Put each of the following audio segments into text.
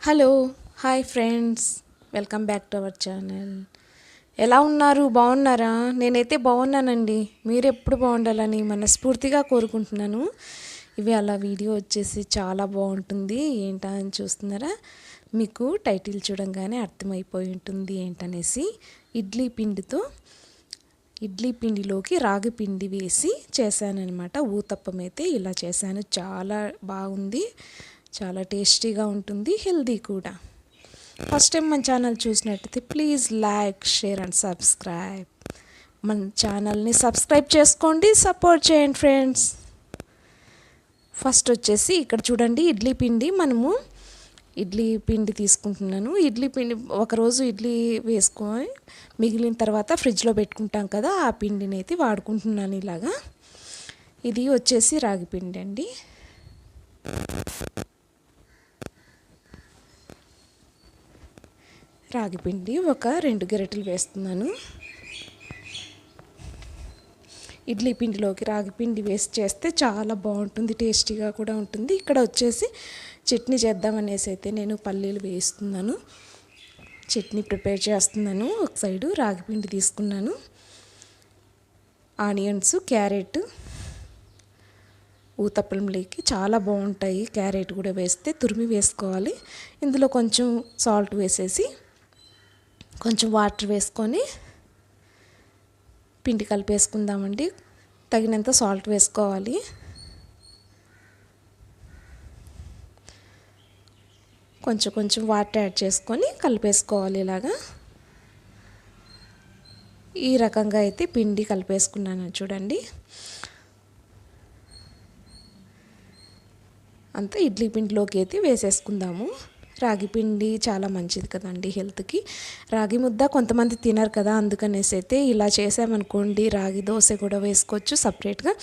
Hello hi friends welcome back to our channel ఎలా ఉన్నారు? బాగున్నారా? నేనైతే బాగున్నానండి. మీరు ఎప్పుడు బాగుండాలని మనస్ఫూర్తిగా కోరుకుంటున్నాను. ఇవి అలా వీడియో వచ్చేసి చాలా బాగుంటుంది. ఏంటా అని చూస్తున్నారా? మీకు టైటిల్ చూడంగానే అర్థమైపోయి ఉంటుంది ఏంటనేసి ఇడ్లీ పిండితో ఇడ్లీ పిండిలోకి రాగి పిండి వేసి చేశానన్నమాట. ఊతప్పం అయితే ఇలా చేశాను. చాలా బాగుంది. చాలా టేస్టీగా ఉంటుంది హెల్దీ కూడా. ఫస్ట్ టైం మన ఛానల్ చూసినట్టయితే please like share and subscribe మన ఛానల్ని సబ్స్క్రైబ్ చేసుకోండి సపోర్ట్ చేయండి ఫ్రెండ్స్ ఫస్ట్ వచ్చేసి ఇక్కడ చూడండి ఇడ్లీ పిండి మనము ఇడ్లీ పిండి తీసుకుంటున్నాను. ఇడ్లీ పిండి ఒకరోజు ఇడ్లీ వేసుకొని మిగిలిన తర్వాత ఫ్రిడ్జ్లో పెట్టుకుంటాం కదా ఆ పిండిని అయితే వాడుకుంటున్నాను ఇలాగా. ఇది వచ్చేసి రాగి పిండి అండి. రాగిపిండి ఒక రెండు గరిటెలు వేస్తున్నాను. ఇడ్లీ పిండిలోకి రాగి పిండి వేసి చేస్తే చాలా బాగుంటుంది టేస్టీగా కూడా ఉంటుంది. ఇక్కడ వచ్చేసి చట్నీ చేద్దామనేసి అయితే నేను పల్లీలు వేస్తున్నాను. చట్నీ ప్రిపేర్ చేస్తున్నాను. ఒక సైడు రాగిపిండి తీసుకున్నాను. ఆనియన్స్ క్యారెట్ ఊతప్పంలోకి చాలా బాగుంటాయి. క్యారెట్ కూడా వేస్తే తురిమి వేసుకోవాలి. ఇందులో కొంచెం సాల్ట్ వేసేసి కొంచెం వాటర్ వేసుకొని పిండి కలిపేసుకుందామండి. తగినంత సాల్ట్ వేసుకోవాలి. కొంచెం కొంచెం వాటర్ యాడ్ చేసుకొని కలిపేసుకోవాలి ఇలాగా. ఈ రకంగా అయితే పిండి కలిపేసుకున్నాను చూడండి. అంతా ఇడ్లీ పిండిలోకి అయితే వేసేసుకుందాము. రాగి పిండి చాలా మంచిది కదండి హెల్త్కి. రాగి ముద్ద కొంతమంది తినరు కదా అందుకనేసి అయితే ఇలా చేసామనుకోండి రాగి దోశ కూడా వేసుకోవచ్చు సపరేట్గా.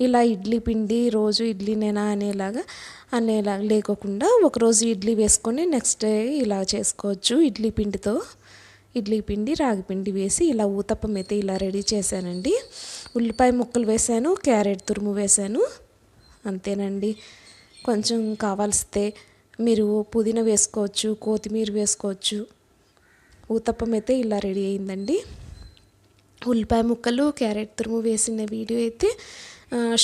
ఇలా ఇడ్లీ పిండి రోజు ఇడ్లీనేనా అనేలాగా అనేలా లేకోకుండా ఒకరోజు ఇడ్లీ వేసుకొని నెక్స్ట్ డే ఇలా చేసుకోవచ్చు. ఇడ్లీ పిండితో ఇడ్లీ పిండి రాగి పిండి వేసి ఇలా ఊతప్పం అయితే ఇలా రెడీ చేశానండి. ఉల్లిపాయ ముక్కలు వేసాను క్యారెట్ తురుము వేశాను అంతేనండి. కొంచెం కావాల్సితే మీరు పుదీనా వేసుకోవచ్చు కొత్తిమీర వేసుకోవచ్చు. ఊతప్పం అయితే ఇలా రెడీ అయిందండి. ఉల్లిపాయ ముక్కలు క్యారెట్ తురుము వేసిన వీడియో అయితే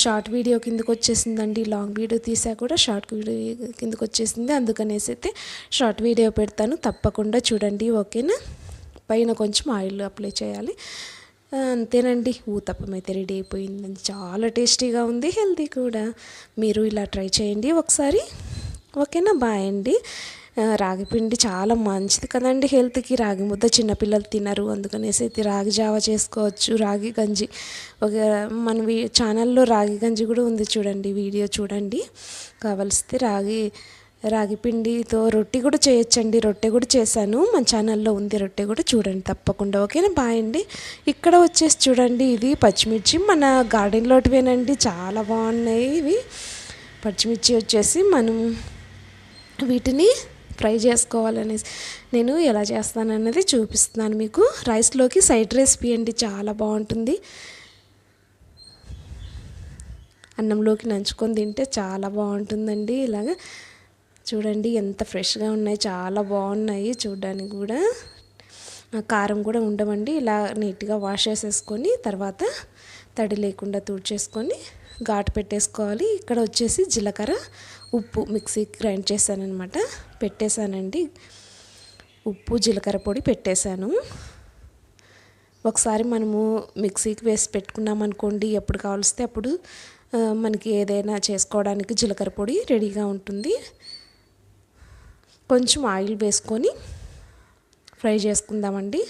షార్ట్ వీడియో కిందకు వచ్చేసిందండి. లాంగ్ వీడియో తీసా కూడా షార్ట్ వీడియో కిందకు వచ్చేసింది. అందుకనేసి అయితే షార్ట్ వీడియో పెడతాను. తప్పకుండా చూడండి ఓకేనా? పైన కొంచెం ఆయిల్ అప్లై చేయాలి. అంతేనండి. ఊతప్పం అయితే రెడీ అయిపోయింది చాలా టేస్టీగా ఉంది హెల్తీ కూడా. మీరు ఇలా ట్రై చేయండి ఒకసారి. ఓకేనా? బాయ్ అండి. రాగి పిండి చాలా మంచిది కదండి హెల్త్కి. రాగి ముద్ద చిన్నపిల్లలు తినరు. అందుకనేసి అయితే రాగి జావ చేసుకోవచ్చు. రాగి గంజి ఒక మన వీ ఛానల్లో రాగి గంజి కూడా ఉంది చూడండి వీడియో చూడండి. కావలిస్తే రాగి రాగి పిండితో రొట్టి కూడా చేయొచ్చండి. రొట్టె కూడా చేశాను. మన ఛానల్లో ఉంది రొట్టె కూడా చూడండి తప్పకుండా. ఓకేనా? బాయ్ అండి. ఇక్కడ వచ్చేసి చూడండి ఇది పచ్చిమిర్చి మన గార్డెన్లోటివేనండి. చాలా బాగున్నాయి ఇవి. పచ్చిమిర్చి వచ్చేసి మనం వీటిని ఫ్రై చేసుకోవాలనేసి నేను ఎలా చేస్తాను అనేది చూపిస్తున్నాను మీకు. రైస్లోకి సైడ్ రెసిపీ అండి చాలా బాగుంటుంది. అన్నంలోకి నంచుకొని తింటే చాలా బాగుంటుందండి ఇలాగ. చూడండి ఎంత ఫ్రెష్గా ఉన్నాయి చాలా బాగున్నాయి చూడడానికి కూడా. కారం కూడా ఉండవండి ఇలా నీట్గా వాష్ చేసేసుకొని తర్వాత తడి లేకుండా తుడిచేసుకొని ఘాటు పెట్టేసుకోవాలి. ఇక్కడ వచ్చేసి జీలకర్ర ఉప్పు మిక్సీ గ్రైండ్ చేశానమాట పెట్టేశానండి. ఉప్పు జీలకర్ర పొడి పెట్టేశాను. ఒకసారి మనము మిక్సీకి వేసి పెట్టుకున్నాం అనుకోండి ఎప్పుడు కావలిస్తే అప్పుడు మనకి ఏదైనా చేసుకోవడానికి జీలకర్ర పొడి రెడీగా ఉంటుంది. కొంచెం ఆయిల్ వేసుకొని ఫ్రై చేసుకుందామండి.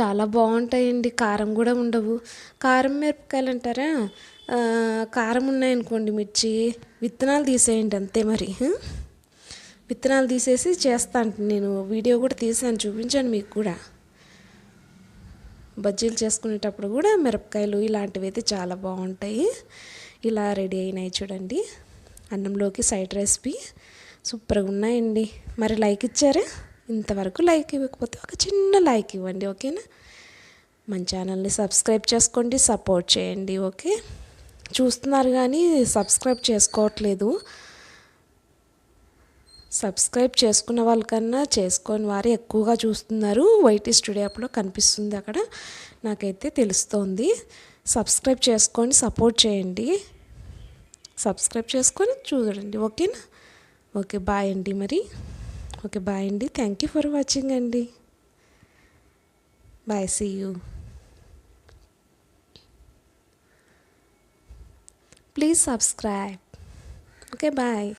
చాలా బాగుంటాయండి. కారం కూడా ఉండవు. కారం మిరపకాయలు అంటారా? కారం ఉన్నాయనుకోండి మిర్చి. విత్తనాలు తీసేయండి అంతే మరి. విత్తనాలు తీసేసి చేస్తాను నేను. వీడియో కూడా తీసాను చూపించాను మీకు కూడా. బజ్జీలు చేసుకునేటప్పుడు కూడా మిరపకాయలు ఇలాంటివి అయితే చాలా బాగుంటాయి. ఇలా రెడీ అయినాయి చూడండి. అన్నంలోకి సైడ్ రెసిపీ సూపర్గా ఉన్నాయండి. మరి లైక్ ఇచ్చారా? ఇంతవరకు లైక్ ఇవ్వకపోతే ఒక చిన్న లైక్ ఇవ్వండి ఓకేనా? మన ఛానల్ని సబ్స్క్రైబ్ చేసుకోండి సపోర్ట్ చేయండి ఓకే? చూస్తున్నారు కానీ సబ్స్క్రైబ్ చేసుకోవట్లేదు. సబ్స్క్రైబ్ చేసుకున్న వాళ్ళకన్నా చేసుకొని వారు ఎక్కువగా చూస్తున్నారు. వైటీ స్టూడియో యాప్లో కనిపిస్తుంది అక్కడ. నాకైతే తెలుస్తోంది. సబ్స్క్రైబ్ చేసుకొని సపోర్ట్ చేయండి. సబ్స్క్రైబ్ చేసుకొని చూడండి ఓకేనా? ఓకే బాయ్ అండి మరి. ఓకే బాయ్ అండి. థ్యాంక్ యూ ఫర్ వాచింగ్ అండి. Bye see you please subscribe okay bye